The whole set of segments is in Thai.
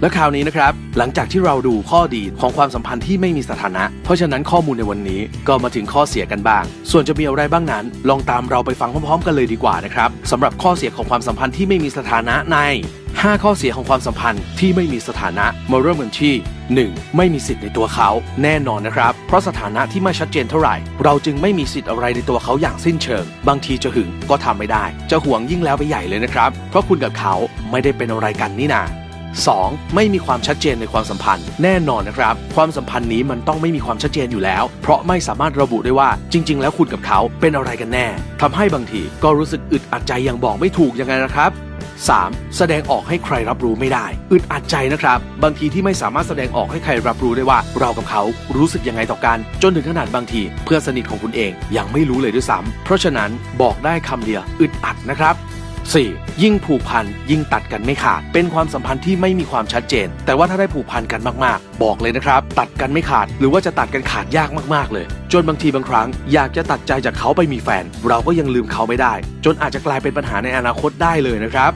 และคราวนี้นะครับ หลังจากที่เราดูข้อดีของความสัมพันธ์ที่ไม่มีสถานะ เพราะฉะนั้นข้อมูลในวันนี้ก็มาถึงข้อเสียกันบ้าง ส่วนจะมีอะไรบ้างนั้น ลองตามเราไปฟังพร้อมๆ กันเลยดีกว่านะครับสำหรับข้อเสียของความสัมพันธ์ที่ไม่มีสถานะใน 5 ข้อเสียของความสัมพันธ์ที่ไม่มีสถานะมาเริ่มกันที่ 1. ไม่มีสิทธิ์ในตัวเขาแน่นอนนะครับ เพราะสถานะที่ไม่ชัดเจนเท่าไหร่ เราจึงไม่มีสิทธิ์อะไรในตัวเขาอย่างสิ้นเชิง บางทีจะหึงก็ทำไม่ได้ จะหวงยิ่งแล้วไปใหญ่เลยนะครับ เพราะคุณกับเขาไม่ได้เป็นอะไรกันนี่นา 2. ไม่มีความชัดเจนในความสัมพันธ์ แน่นอนนะครับ ความสัมพันธ์นี้มันต้องไม่มีความชัดเจนอยู่แล้ว เพราะไม่สามารถระบุได้ว่าจริง ๆ แล้วคุณกับเขาเป็นอะไรกันแน่ทำให้บางทีก็รู้สึกอึดอัดใจอย่างบอกไม่ถูกยังไงนะครับ 3. แสดงออกให้ใครรับรู้ไม่ได้ อึดอัดใจนะครับ บางทีที่ไม่สามารถแสดงออกให้ใครรับรู้ได้ว่า เรากับเขารู้สึกยังไงต่อกัน จนถึงขนาดบางที เพื่อนสนิทของคุณเองยังไม่รู้เลยด้วยซ้ำเพราะฉะนั้นบอกได้คำเดียวอึดอัดนะครับ 4. ยิ่งผูกพันยิ่งตัดกันไม่ขาด เป็นความสัมพันธ์ที่ไม่มีความชัดเจน แต่ว่าถ้าได้ผูกพันกันมากๆ บอกเลยนะครับ ตัดกันไม่ขาด หรือว่าจะตัดกันขาดยากมากๆเลย จนบางทีบางครั้ง อยากจะตัดใจจากเขาไปมีแฟน เราก็ยังลืมเขาไม่ได้ จนอาจจะกลายเป็นปัญหาในอนาคตได้เลยนะครับ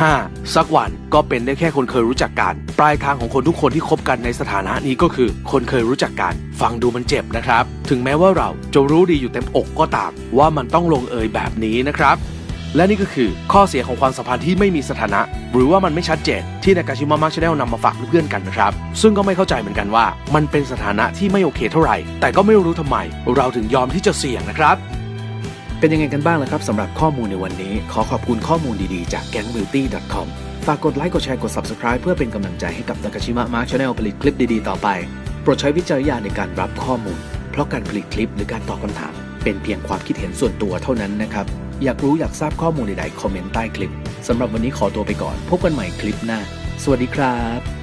5. สักวันก็เป็นได้แค่คนเคยรู้จักกัน ปลายทางของคนทุกคนที่คบกันในสถานะนี้ก็คือ คนเคยรู้จักกัน ฟังดูมันเจ็บนะครับ ถึงแม้ว่าเราจะรู้ดีอยู่เต็มอกก็ตาม ว่ามันต้องลงเอยแบบนี้นะครับ และนี่ก็คือข้อเสียของความสัมพันธ์ที่ไม่มีสถานะ หรือว่ามันไม่ชัดเจนที่นากาชิมะมาร์ชแนลนำมาฝากเพื่อนๆกันนะครับ ซึ่งก็ไม่เข้าใจเหมือนกันว่า มันเป็นสถานะที่ไม่โอเคเท่าไหร่ แต่ก็ไม่รู้ทำไม เราถึงยอมที่จะเสี่ยงนะครับ เป็นยังไงกันบ้างล่ะครับสำหรับข้อมูลในวันนี้ ขอขอบคุณข้อมูลดีๆจาก gangbeauty.com ฝากกดไลค์กดแชร์กด Subscribe เพื่อเป็นกำลังใจให้กับนากาชิมะมาร์ชแนลผลิตคลิปดีๆต่อไป โปรดใช้วิจารณญาณในการรับข้อมูล เพราะการผลิตคลิปหรือการตอบคำถาม เป็นเพียงความคิดเห็นส่วนตัวเท่านั้นนะครับ อยากรู้อยากทราบข้อมูลใดๆ คอมเมนต์ใต้คลิปสำหรับวันนี้ขอตัวไปก่อน พบกันใหม่คลิปหน้า สวัสดีครับ